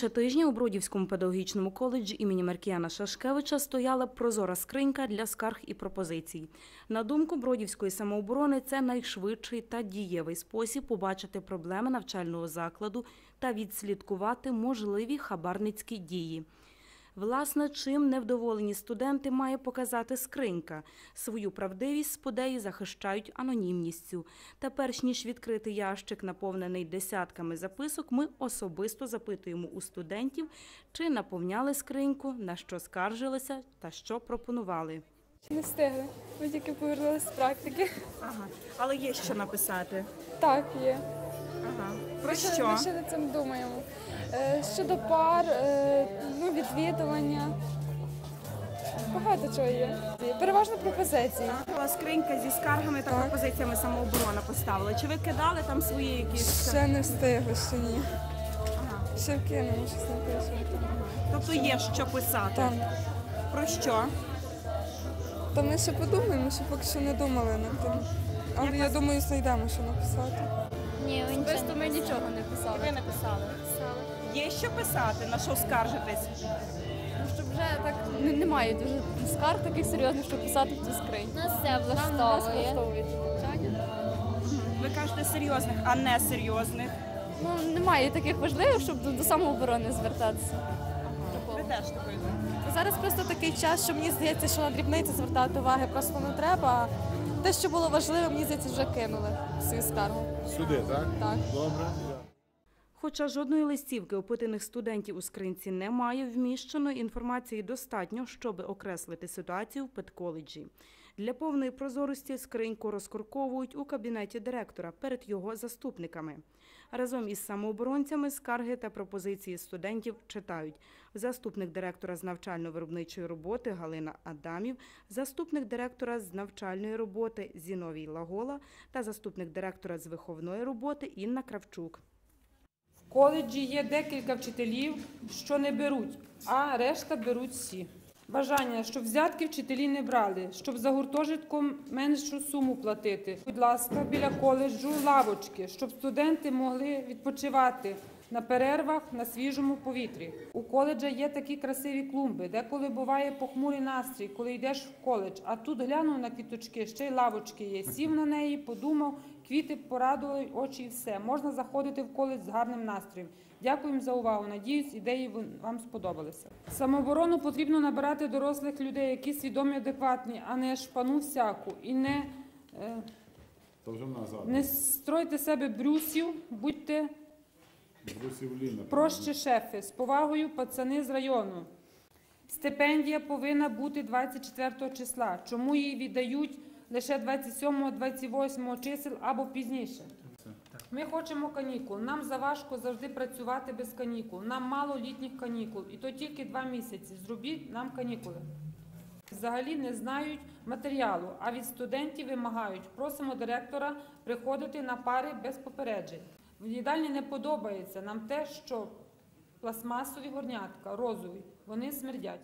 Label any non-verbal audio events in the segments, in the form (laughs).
Менше тижня у Бродівському педагогічному коледжі імені Маркіяна Шашкевича стояла прозора скринька для скарг і пропозицій. На думку Бродівської самооборони, це найшвидший та дієвий спосіб побачити проблеми навчального закладу та відслідкувати можливі хабарницькі дії. Власне, чим невдоволені студенти має показати скринька. Свою правдивість сподеї захищають анонімністю. Та перш ніж відкрити ящик, наповнений десятками записок, ми особисто запитуємо у студентів, чи наповняли скриньку, на що скаржилися та що пропонували. Не встигли. Ми тільки повернулися з практики. Ага, але є що написати. Так, є. Ага. Про Ми ще- Ми ще над цим думаємо. Е, Щодо пар, е, ну, відвідування. Багато чого є. Переважно пропозиції. Була скринька зі скаргами та Так. пропозиціями самооборона поставила. Чи ви кидали там свої якісь? Ще не встигли, ще ні. Ага. Ще вкинемо, щось напишемо. Тобто є що писати. Так. Про що? Та ми ще подумаємо, ще поки що не думали над тим. Але я думаю, знайдемо, що написати. Ні, ви нічого не ми нічого не писали. Ви написали. Є що писати, на що скаржитись? Ну, щоб вже так не- немає дуже скарг таких серйозних, щоб писати в цю скринь. Нас все влаштовує. Ви кажете серйозних, а не серйозних. Ну немає таких важливих, щоб до, до самооборони звертатися. Ви теж такої. Зараз просто такий час, що мені здається, що на дрібниці звертати уваги просто не треба. Те, що було важливе, мені здається, вже кинули свою скаргу. Сюди, так? Так. Добре. Хоча жодної листівки опитаних студентів у скринці немає вміщено, інформації достатньо, щоб окреслити ситуацію в педколеджі. Для повної прозорості скриньку розкорковують у кабінеті директора перед його заступниками. Разом із самооборонцями скарги та пропозиції студентів читають заступник директора з навчально-виробничої роботи Галина Адамів, заступник директора з навчальної роботи Зіновій Лагола та заступник директора з виховної роботи Інна Кравчук. Коледжі є декілька вчителів, що не беруть, а решта беруть всі. Бажання, щоб взятки вчителі не брали, щоб за гуртожитком меншу суму платити. Будь ласка, біля коледжу лавочки, щоб студенти могли відпочивати на перервах на свіжому повітрі. У коледжа є такі красиві клумби, деколи буває похмурий настрій, коли йдеш в коледж. А тут глянув на квіточки, ще й лавочки є. Сів на неї, подумав, квіти порадували очі і все. Можна заходити в коледж з гарним настроєм. Дякуємо за увагу. Надіюсь, ідеї вам сподобалися. Самооборону потрібно набирати дорослих людей, які свідомі, адекватні, а не шпану всяку. І не, е, не стройте себе брюсів, будьте Проще шефи, з повагою пацани з району. Стипендія повинна бути 24 числа. Чому її віддають лише 27-28 чисел або пізніше? Ми хочемо канікул. Нам заважко завжди працювати без канікул. Нам мало літніх канікул, і то тільки два місяці. Зробіть нам канікули. Взагалі не знають матеріалу, а від студентів вимагають. Просимо директора приходити на пари без попереджень. В їдальні не подобається нам те, що пластмасові горнятка, розові, вони смердять.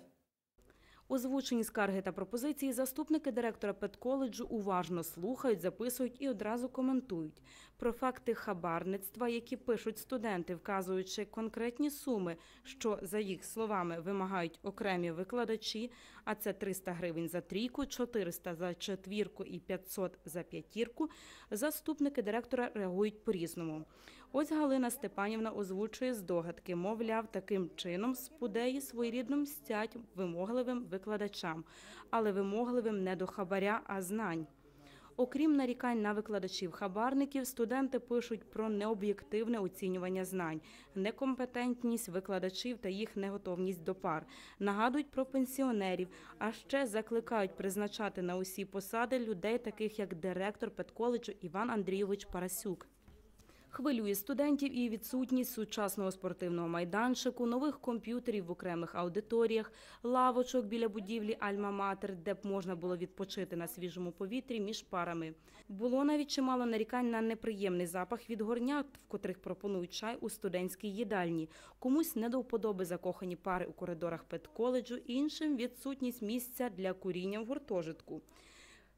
Озвучені скарги та пропозиції заступники директора педколеджу уважно слухають, записують і одразу коментують. Про факти хабарництва, які пишуть студенти, вказуючи конкретні суми, що, за їх словами, вимагають окремі викладачі, а це 300 гривень за трійку, 400 за четвірку і 500 за п'ятірку, заступники директора реагують по-різному. Ось Галина Степанівна озвучує здогадки, мовляв, таким чином спудеї своєрідно мстять вимогливим викладачам, але вимогливим не до хабаря, а знань. Окрім нарікань на викладачів-хабарників, студенти пишуть про необ'єктивне оцінювання знань, некомпетентність викладачів та їх неготовність до пар, нагадують про пенсіонерів, а ще закликають призначати на усі посади людей, таких як директор педколеджу Іван Андрійович Парасюк. Хвилює студентів і відсутність сучасного спортивного майданчику, нових комп'ютерів в окремих аудиторіях, лавочок біля будівлі Альма-Матер, де б можна було відпочити на свіжому повітрі між парами. Було навіть чимало нарікань на неприємний запах від горнят, в котрих пропонують чай у студентській їдальні. Комусь не до вподоби закохані пари у коридорах педколеджу, іншим відсутність місця для куріння в гуртожитку.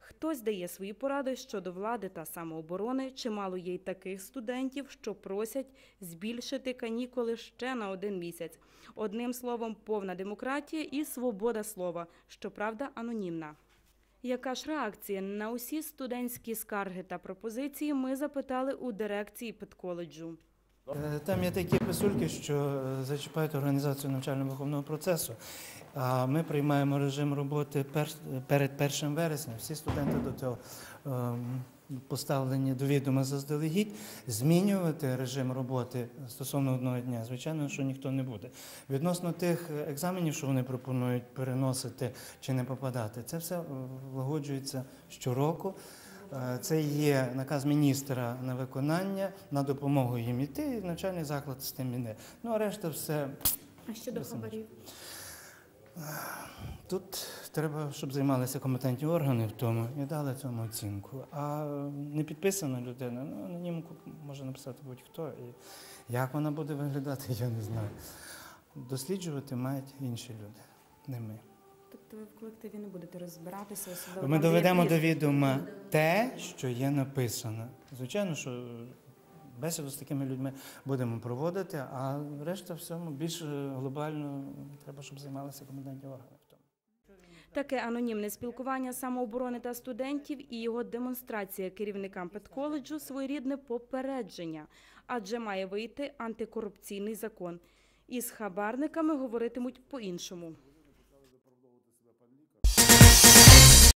Хтось дає свої поради щодо влади та самооборони. Чимало є й таких студентів, що просять збільшити канікули ще на один місяць. Одним словом, повна демократія і свобода слова, щоправда, анонімна. Яка ж реакція на усі студентські скарги та пропозиції ми запитали у дирекції педколеджу. Е, Там є такі писульки, що е, зачіпають організацію навчально-виховного процесу. А ми приймаємо режим роботи перед 1 вересня. Всі студенти до цього ем, поставлені до відома заздалегідь. Змінювати режим роботи стосовно одного дня, звичайно, що ніхто не буде. Відносно тих екзаменів, що вони пропонують переносити чи не попадати, це все е, влагоджується щороку. Е, Це є наказ міністра на виконання, на допомогу їм іти, і навчальний заклад з тим іде. Ну а решта все А щодо хабарів? тут треба, щоб займалися компетентні органи в тому і дали цьому оцінку. А не підписана людина, ну анонімку може написати будь-хто. І як вона буде виглядати, (laughs) я не знаю. Досліджувати мають інші люди, не ми. Тобто ви в колективі не будете розбиратися, особливо Ми доведемо до відома те, що є написано. Звичайно, що бесіду з такими людьми будемо проводити, а решта всьому більш глобально треба, щоб займалися компетентні органи. Таке анонімне спілкування самооборони та студентів і його демонстрація керівникам педколеджу своєрідне попередження, адже має вийти антикорупційний закон. Із хабарниками говоритимуть по-іншому.